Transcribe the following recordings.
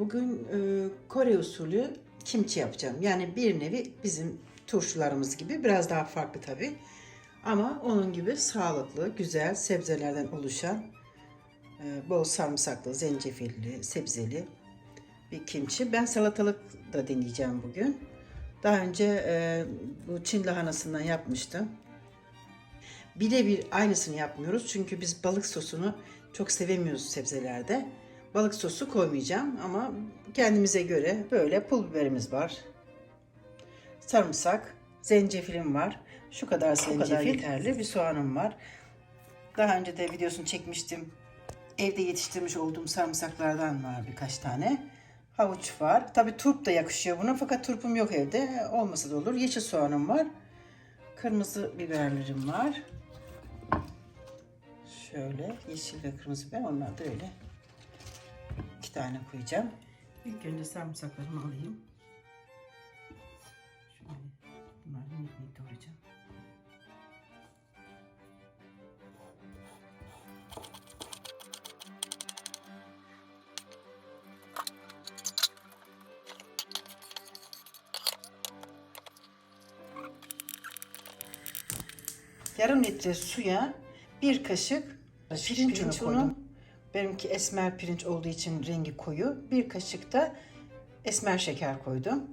Bugün e, Kore usulü kimchi yapacağım. Yani bir nevi bizim turşularımız gibi biraz daha farklı tabii. Ama onun gibi sağlıklı, güzel sebzelerden oluşan e, bol sarımsaklı, zencefilli, sebzeli bir kimchi. Ben salatalık da deneyeceğim bugün. Daha önce e, bu Çin lahanasından yapmıştım. Birebir aynısını yapmıyoruz çünkü biz balık sosunu çok sevemiyoruz sebzelerde. Balık sosu koymayacağım ama kendimize göre böyle pul biberimiz var. Sarımsak, zencefilim var. Şu kadar zencefil yeterli. Bir soğanım var. Daha önce de videosunu çekmiştim. Evde yetiştirmiş olduğum sarımsaklardan var birkaç tane. Havuç var. Tabii turp da yakışıyor buna fakat turpum yok evde. Olmasa da olur. Yeşil soğanım var. Kırmızı biberlerim var. Şöyle yeşil ve kırmızı biber. Onlar da öyle. İki tane koyacağım. İlk önce sarımsaklarımı alayım. Şöyle bunları minik doğrayacağım. Yarım litre suya bir kaşık pirinç, unu. Benimki esmer pirinç olduğu için rengi koyu. Bir kaşık da esmer şeker koydum.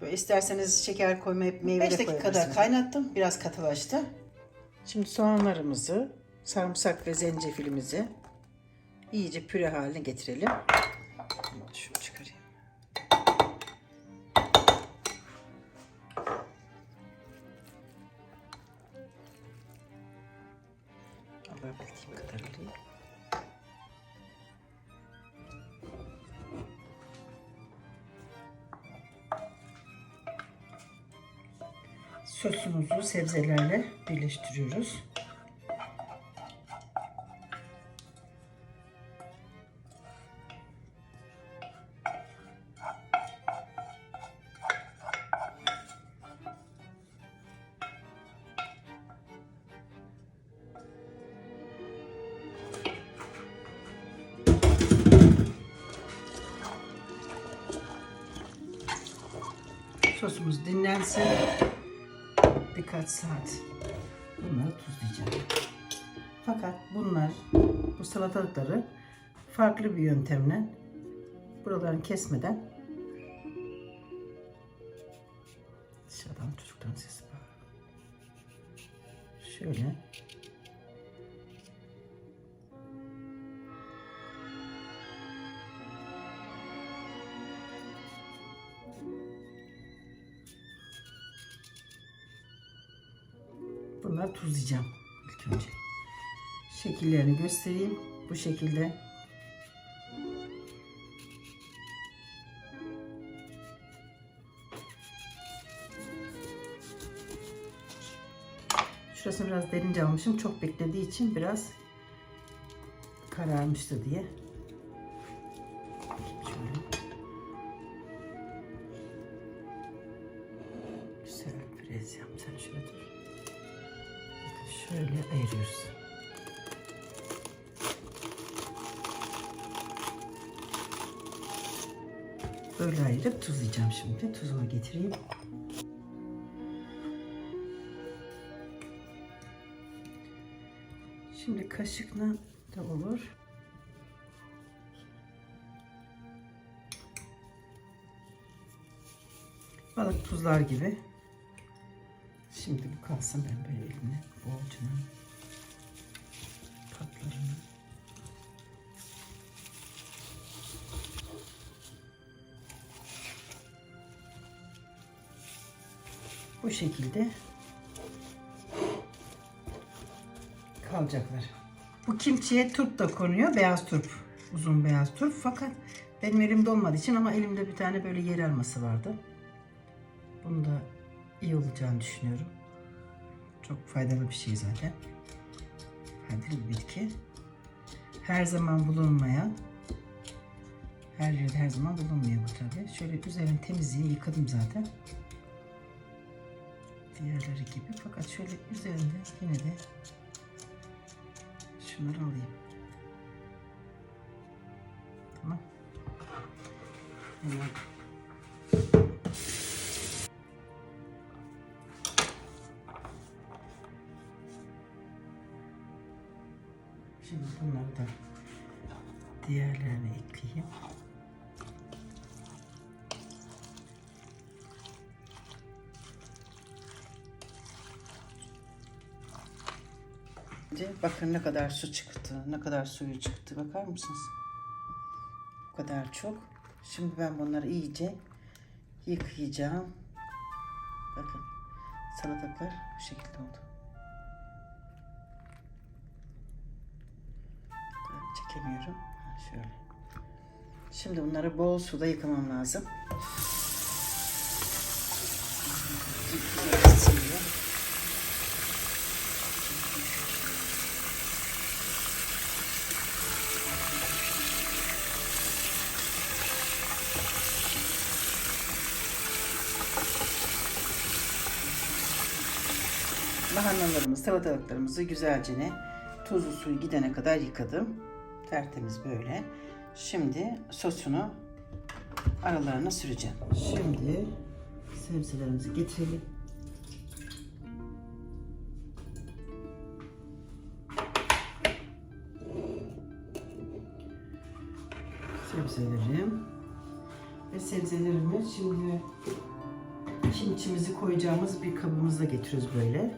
Böyle isterseniz şeker koymayıp meyve 5 dakika kadar kaynattım. Biraz katılaştı. Şimdi soğanlarımızı, sarımsak ve zencefilimizi iyice püre haline getirelim. Şunu çıkarayım. Alabildiğim kadar Sosumuzu sebzelerle birleştiriyoruz. Sosumuz dinlensin. Birkaç saat. Bunları tuzlayacağım. Fakat bunlar, bu salatalıkları farklı bir yöntemle buralarını kesmeden dışarıdan çocukların sesi var. Şöyle Bunları tuzlayacağım ilk önce. Şekillerini göstereyim. Bu şekilde. Şurasını biraz derince almışım. Çok beklediği için biraz kararmıştı diye. Şöyle. Güzel pürez yap. Şöyle ayırıyoruz. Böyle ayırıp tuzlayacağım şimdi. Tuzumu getireyim. Şimdi kaşıkla da olur. Balık tuzlar gibi. Şimdi bu kalsın ben böyle elimle bolcuna katlarını bu şekilde kalacaklar. Bu kimçiye turp da konuyor. Beyaz turp. Uzun beyaz turp. Fakat benim elimde olmadığı için ama elimde bir tane böyle yer elması vardı. Bunu da iyi olacağını düşünüyorum. Çok faydalı bir şey zaten. Faydalı bir bitki. Her zaman bulunmayan, her yerde her zaman bulunmuyor bu tabi. Şöyle üzerini temizliği yıkadım zaten. Diğerleri gibi. Fakat şöyle üzerinde yine de şunları alayım. Tamam. Hemen. Şimdi bunları da diğerlerine ekleyeyim. Bakın ne kadar su çıktı, ne kadar suyu çıktı. Bakar mısınız? Bu kadar çok. Şimdi ben bunları iyice yıkayacağım. Bakın salatalıklar bu şekilde oldu. Çekemiyorum. Şöyle. Şimdi bunları bol suda yıkamam lazım. Lahanalarımızı, salatalıklarımızı güzelce ne tuzlu suyu gidene kadar yıkadım. Tertemiz böyle. Şimdi sosunu aralarına süreceğim. Şimdi sebzelerimizi getirelim. Sebzelerim ve sebzelerimi şimdi kimçimizi koyacağımız bir kabımıza getiriyoruz böyle.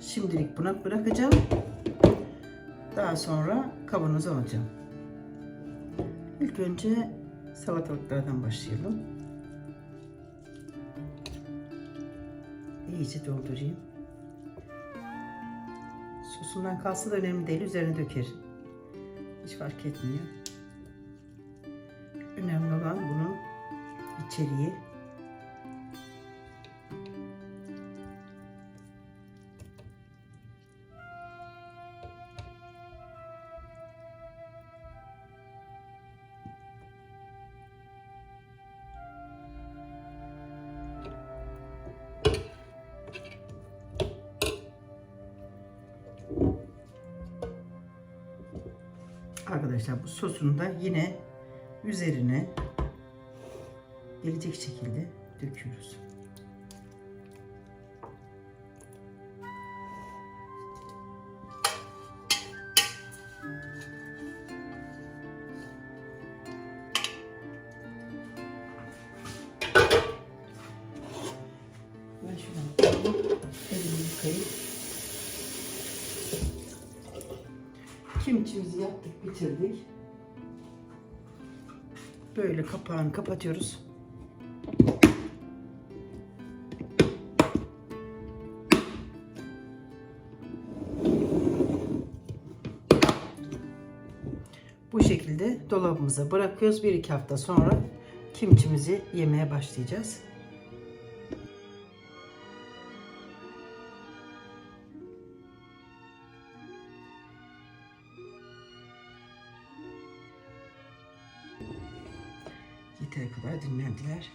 Şimdilik buna bırakacağım. Daha sonra kavanoza alacağım. İlk önce salatalıklardan başlayalım. İyice doldurayım. Sosundan kalsa da önemli değil. Üzerine döker. Hiç fark etmiyor. Önemli olan bunun içeriği. Arkadaşlar bu sosunu da yine üzerine gelecek şekilde döküyoruz. Ben kimçimizi yaptık, bitirdik. Böyle kapağını kapatıyoruz. Bu şekilde dolabımıza bırakıyoruz. Bir iki hafta sonra kimçimizi yemeye başlayacağız. Yeteri kadar dinlendiler.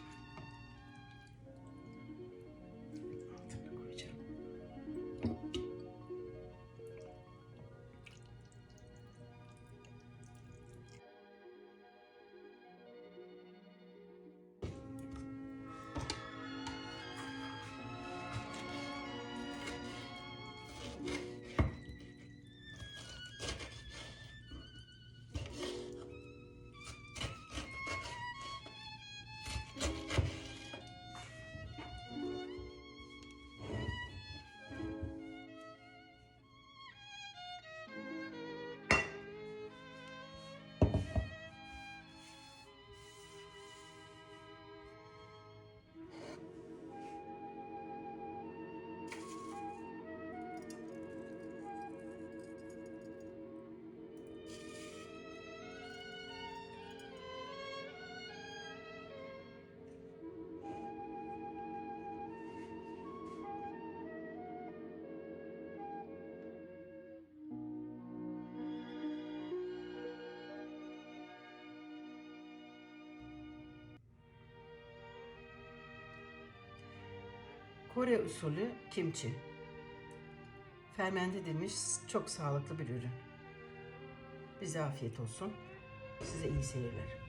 Kore usulü kimchi. Fermente edilmiş çok sağlıklı bir ürün. Bize afiyet olsun. Size iyi seyirler.